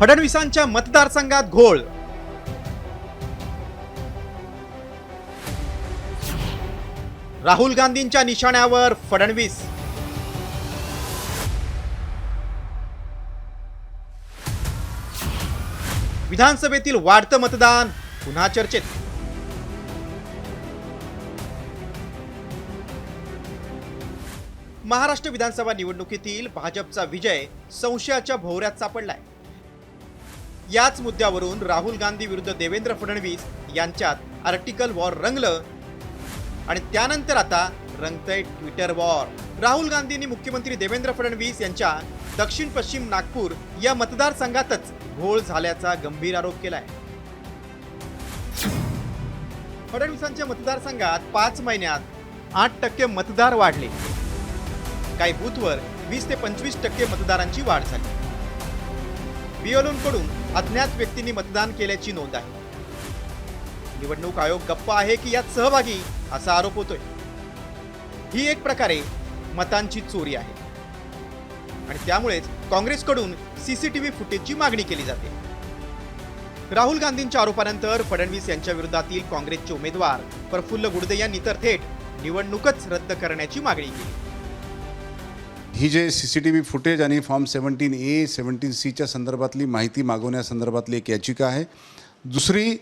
फडणवीसांच्या मतदारसंघात घोळ. राहुल गांधींच्या निशाण्यावर फडणवीस. विधानसभेतील वाढतं मतदान पुन्हा चर्चेत. महाराष्ट्र विधानसभा निवडणुकीतील भाजपचा विजय संशयाच्या भोवऱ्यात सापडलाय. याच मुद्द्यावरून राहुल गांधी विरुद्ध देवेंद्र फडणवीस यांच्यात आर्टिकल वॉर रंगलं. आणि त्यानंतर आता रंगतय ट्विटर वॉर राहुल गांधींनी मुख्यमंत्री देवेंद्र फडणवीस यांच्या दक्षिण पश्चिम नागपूर या मतदारसंघातच घोळ झाल्याचा गंभीर आरोप केलाय. फडणवीसांच्या मतदारसंघात पाच महिन्यात आठ टक्के मतदार वाढले. काही बूथवर वीस ते पंचवीस टक्के मतदारांची वाढ झाली. बिओलोनकडून अज्ञात व्यक्तींनी मतदान केल्याची नोंद आहे. निवडणूक आयोग गप्प आहे की यात सहभागी असा आरोप होतोय. ही एक प्रकारे मतांची चोरी आहे. आणि त्यामुळेच काँग्रेसकडून सीसीटीव्ही फुटेजची मागणी केली जाते. राहुल गांधींच्या आरोपानंतर फडणवीस यांच्या विरोधातील काँग्रेसचे उमेदवार प्रफुल्ल गुडदे यांनी तर थेट निवडणूकच रद्द करण्याची मागणी केली. ही जे C C T V footage आणि फॉर्म सेवन्टीन ए सेवन्टीन सीच्या संदर्भातली माहिती मागवण्यासंदर्भातली एक याचिका आहे. दुसरी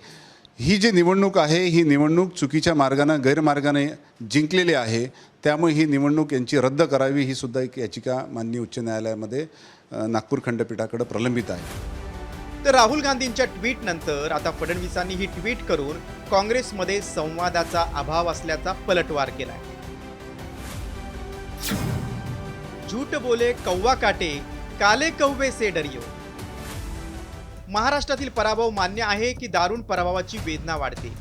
ही जी निवडणूक आहे ही निवडणूक चुकीच्या मार्गानं गैरमार्गाने जिंकलेली आहे त्यामुळे ही निवडणूक यांची रद्द करावी ही सुद्धा एक याचिका माननीय उच्च न्यायालयामध्ये नागपूर खंडपीठाकडे प्रलंबित आहे. तर राहुल गांधींच्या ट्विट नंतर आता फडणवीसांनी ही ट्विट करून काँग्रेसमध्ये संवादाचा अभाव असल्याचा पलटवार केला आहे झूठ बोले कौवा काटे काले कौवे से डरियो. महाराष्ट्रातील पराभव मान्य आहे की दारुण पराभवाची वेदना वाढते.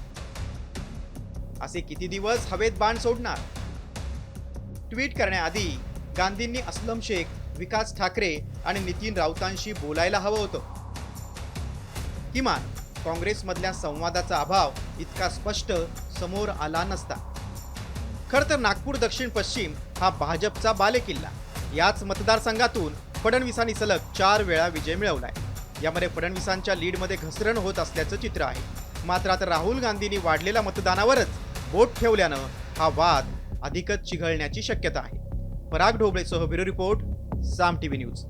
असे किती दिवस हवेत बाण सोडणार? ट्विट करण्याआधी गांधींनी असलम शेख विकास ठाकरे आणि नितीन राऊतांशी बोलायला हवं होतं. किमान काँग्रेसमधल्या संवादाचा अभाव इतका स्पष्ट समोर आला नसता. खरं तर नागपूर दक्षिण पश्चिम हा भाजपचा बालेकिल्ला. याच मतदारसंघातून फडणवीसांनी सलग चार वेळा विजय मिळवलाय. यामध्ये फडणवीसांच्या लीडमध्ये घसरण होत असल्याचं चित्र आहे. मात्र आता राहुल गांधींनी वाढलेल्या मतदानावरच बोट ठेवल्यानं हा वाद अधिकच चिघळण्याची शक्यता आहे. Parag ढोबळेसह bureau report Saam TV news.